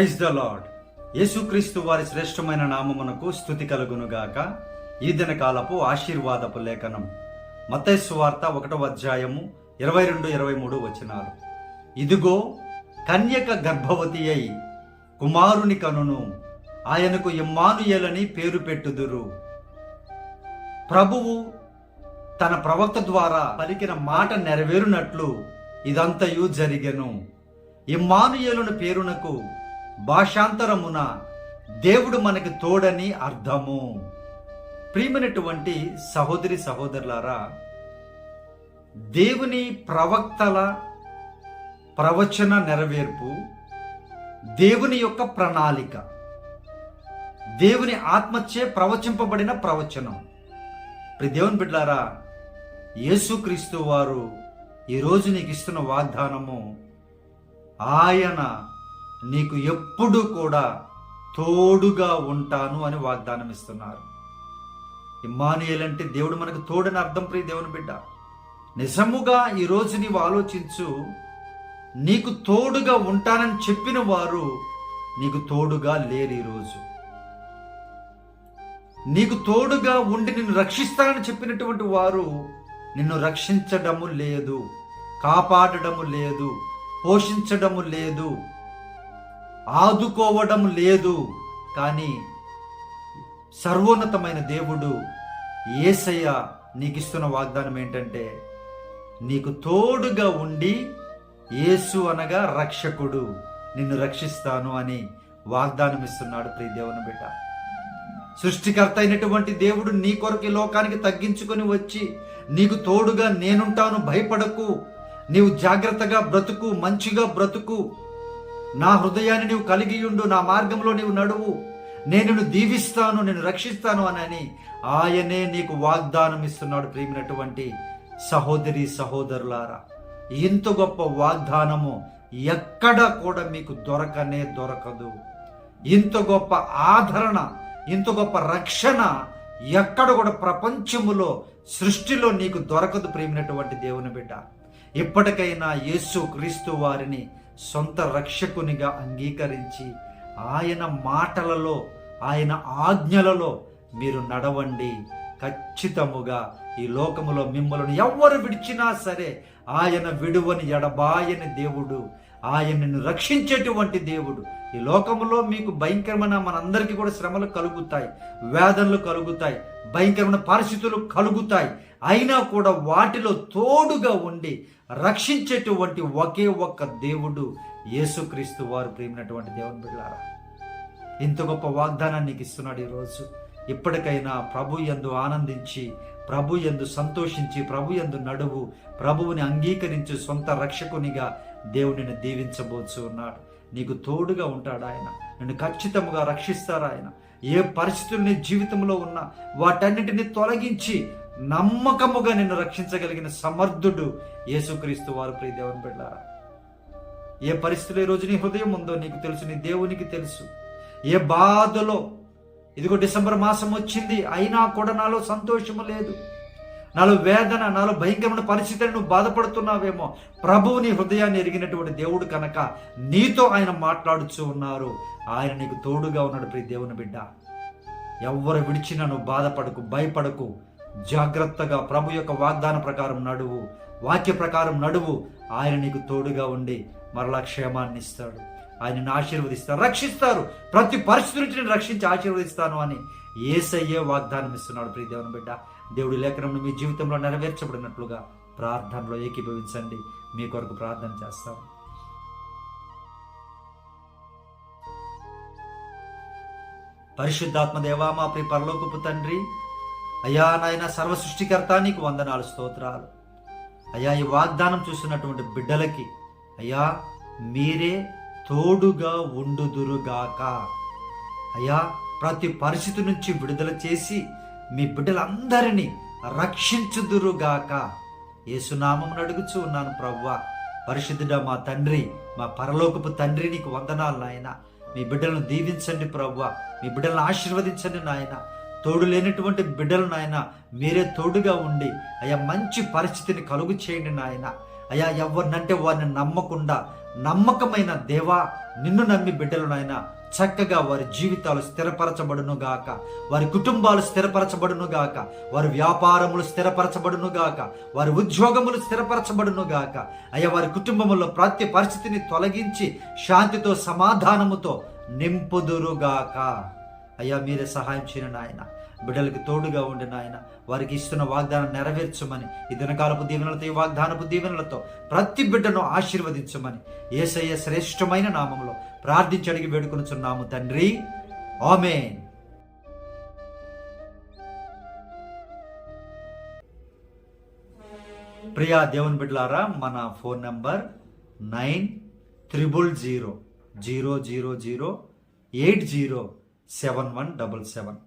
Praise the lord యేసుక్రీస్తు వారి శ్రేష్టమైన నామమునకు స్థుతి కలుగునుగాక. ఈ దినకాలపు ఆశీర్వాదపు లేఖనం. మత్తైసు వార్త ఒకటవ అధ్యాయము ఇరవై రెండు ఇరవై మూడు వచనాలు. ఇదిగో కన్యక గర్భవతి అయి కుమారుని కనును ఆయనకు ఇమ్మానుయేలని పేరు పెట్టుదురు. ప్రభువు తన ప్రవక్త ద్వారా పలికిన మాట నెరవేరునట్లు ఇదంతయు జరిగెను. ఇమ్మానుయేలుని పేరునకు భాషాంతరమున దేవుడు మనకి తోడని అర్థము. ప్రియమైనటువంటి సహోదరి సహోదరులారా దేవుని ప్రవక్తల ప్రవచన నెరవేర్పు దేవుని యొక్క ప్రణాళిక దేవుని ఆత్మచే ప్రవచింపబడిన ప్రవచనం. ప్రియ దేవుని బిడ్డారా యేసుక్రీస్తు వారు ఈరోజు నీకు ఇస్తున్న వాగ్దానము ఆయన నీకు ఎప్పుడు కూడా తోడుగా ఉంటాను అని వాగ్దానం ఇస్తున్నారు ఇమ్మానుయేల్ అంటే దేవుడు మనకు తోడని అర్థం ప్రియ దేవుని బిడ్డ. నిజముగా ఈరోజు నీవు ఆలోచించు నీకు తోడుగా ఉంటానని చెప్పిన వారు నీకు తోడుగా లేరు ఈరోజు నీకు తోడుగా ఉండి నిన్ను రక్షిస్తానని చెప్పినటువంటి వారు నిన్ను రక్షించడము లేదు కాపాడడము లేదు పోషించడము లేదు ఆదుకోవడం లేదు. కానీ సర్వోన్నతమైన దేవుడు ఏసయ్య నీకు ఇస్తున్న వాగ్దానం ఏంటంటే నీకు తోడుగా ఉండి యేసు అనగా రక్షకుడు నిన్ను రక్షిస్తాను అని వాగ్దానం ఇస్తున్నాడు ప్రియ దేవుని బిడ్డ. సృష్టికర్త అయినటువంటి దేవుడు నీ కొరకు ఈ లోకానికి తగ్గించుకొని వచ్చి నీకు తోడుగా నేనుంటాను భయపడకు. నీవు జాగ్రత్తగా బ్రతుకు మంచిగా బ్రతుకు. నా హృదయాన్ని నీవు కలిగి ఉండు నా మార్గంలో నీవు నడువు. నేను దీవిస్తాను నేను రక్షిస్తాను అని ఆయనే నీకు వాగ్దానం ఇస్తున్నాడు ప్రేమినటువంటి సహోదరి సహోదరులారా. ఇంత గొప్ప వాగ్దానము ఎక్కడ కూడా మీకు దొరకనే దొరకదు. ఇంత గొప్ప ఆదరణ ఇంత గొప్ప రక్షణ ఎక్కడ కూడా ప్రపంచములో సృష్టిలో నీకు దొరకదు ప్రేమినటువంటి దేవుని బిడ్డ. ఇప్పటికైనా యేసు క్రీస్తు వారిని సొంత రక్షకునిగా అంగీకరించి ఆయన మాటలలో ఆయన ఆజ్ఞలలో మీరు నడవండి. ఖచ్చితముగా ఈ లోకములో మిమ్మల్ని ఎవ్వరు విడిచినా సరే ఆయన విడువని ఎడబాయని దేవుడు ఆయనను రక్షించేటువంటి దేవుడు. ఈ లోకములో మీకు భయంకరమైన మనందరికీ కూడా శ్రమలు కలుగుతాయి వేదనలు కలుగుతాయి భయంకరమైన పరిస్థితులు కలుగుతాయి. అయినా కూడా వాటిలో తోడుగా ఉండి రక్షించేటువంటి ఒకే ఒక్క దేవుడు యేసుక్రీస్తు వారు ప్రేమినటువంటి దేవుని బిడ్డారా ఇంత గొప్ప వాగ్దానాన్ని నీకు ఇస్తున్నాడు ఈరోజు. ఇప్పటికైనా ప్రభు యందు ఆనందించి ప్రభు ఎందు సంతోషించి ప్రభు యందు నడువు ప్రభువుని అంగీకరించి సొంత రక్షకునిగా దేవుడిని దీవించబోచు ఉన్నాడు నీకు తోడుగా ఉంటాడు ఆయన. నిన్ను ఖచ్చితంగా రక్షిస్తారు ఆయన. ఏ పరిస్థితులు నీ జీవితంలో ఉన్నా వాటన్నిటిని తొలగించి నమ్మకముగా నిన్ను రక్షించగలిగిన సమర్థుడు యేసుక్రీస్తు వారు ప్రియ దేవుని బిడ్డారా. ఏ పరిస్థితులు ఈరోజు నీ హృదయం ఉందో నీకు తెలుసు నీ దేవునికి తెలుసు. ఏ బాధలో ఇదిగో డిసెంబర్ మాసం వచ్చింది అయినా కూడా నాలో సంతోషము లేదు. నాలో వేదన నాలో భయంకరమైన పరిస్థితిని నువ్వు బాధపడుతున్నావేమో. ప్రభువు నీ హృదయాన్ని ఎరిగినటువంటి దేవుడు కనుక నీతో ఆయన మాట్లాడుచూ ఉన్నారు. ఆయన నీకు తోడుగా ఉన్నాడు ప్రియ దేవుని బిడ్డ. ఎవరు విడిచినా నువ్వు బాధపడకు భయపడకు. జాగ్రత్తగా ప్రభు యొక్క వాగ్దాన ప్రకారం నడువు. వాక్య ప్రకారం నడువు. ఆయన నీకు తోడుగా ఉండి మరలా క్షేమాన్ని ఇస్తాడు. ఆయనను ఆశీర్వదిస్తారు. రక్షిస్తారు. ప్రతి పరిస్థితి నుంచి నేను రక్షించి ఆశీర్వదిస్తాను అని ఏసయ్యే వాగ్దానం ఇస్తున్నాడు ప్రియ దేవుని బిడ్డ. దేవుడి లేఖనం మీ జీవితంలో నెరవేర్చబడినట్లుగా ప్రార్థనలో ఏకీభవించండి. మీ కొరకు ప్రార్థన చేస్తాం. పరిశుద్ధాత్మ దేవా మా ప్రి పరలోకపు తండ్రి అయ్యా నాయన సర్వ సృష్టికర్త నీకు వందనాలు స్తోత్రాలు. అయ్యా ఈ వాగ్దానం చూస్తున్నటువంటి బిడ్డలకి అయ్యా మీరే తోడుగా ఉండుదురుగాక. అయ్యా ప్రతి పరిస్థితి నుంచి విడుదల చేసి మీ బిడ్డలందరినీ రక్షించుదురుగాక. ఏసునామం అడుగుచూ ఉన్నాను ప్రవ్వ. పరిశుద్ధుడ మా తండ్రి మా పరలోకపు తండ్రి నీకు వందనాలు నాయన. మీ బిడ్డలను దీవించండి ప్రవ్వ. మీ బిడ్డలను ఆశీర్వదించండి నాయన. తోడు లేనటువంటి బిడ్డలు నాయన మీరే తోడుగా ఉండి అయ్యా మంచి పరిస్థితిని కలుగు చేయండి నాయన. అయ్యా ఎవరినంటే వారిని నమ్మకుండా నమ్మకమైన దేవా నిన్ను నమ్మి బిడ్డలు నాయన. చక్కగా వారి జీవితాలు స్థిరపరచబడును గాక. వారి కుటుంబాలు స్థిరపరచబడును గాక. వారి వ్యాపారములు స్థిరపరచబడును గాక. వారి ఉద్యోగములు స్థిరపరచబడును గాక. అయ్యా వారి కుటుంబములో ప్రతి పరిస్థితిని తొలగించి శాంతితో సమాధానముతో నింపుదురుగాక అయ్యా మీరే సహాయం చేయను నాయన. బిడ్డలకి తోడుగా ఉండిన ఆయన వారికి ఇస్తున్న వాగ్దానం నెరవేర్చమని ఈ దినకాలపు దీవెనలతో ఈ వాగ్దానపు దీవెనలతో ప్రతి బిడ్డను ఆశీర్వదించమని ఏసయ్య శ్రేష్టమైన నామంలో ప్రార్థించి అడిగి వేడుకొనుచున్నాము తండ్రి. ఆమె ప్రియా దేవుని బిడ్డలారా మన phone number nine triple zero zero zero zero eight zero seven one double seven.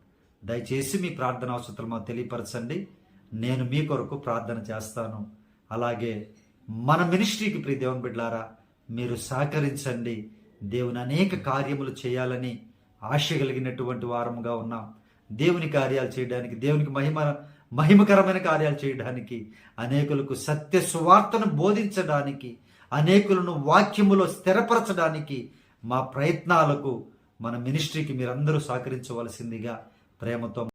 దయచేసి మీ ప్రార్థన అవసరం మాకు తెలియపరచండి. నేను మీ కొరకు ప్రార్థన చేస్తాను. అలాగే మన మినిస్ట్రీకి ప్రియ దేవుని బిడ్లారా మీరు సహకరించండి. దేవుని అనేక కార్యములు చేయాలని ఆశ కలిగినటువంటి వారముగా ఉన్నాం. దేవుని కార్యాలు చేయడానికి దేవునికి మహిమ మహిమకరమైన కార్యాలు చేయడానికి అనేకులకు సత్య సువార్తను బోధించడానికి అనేకులను వాక్యములో స్థిరపరచడానికి మా ప్రయత్నాలకు మన మినిస్ట్రీకి మీరందరూ సహకరించవలసిందిగా ప్రేమతో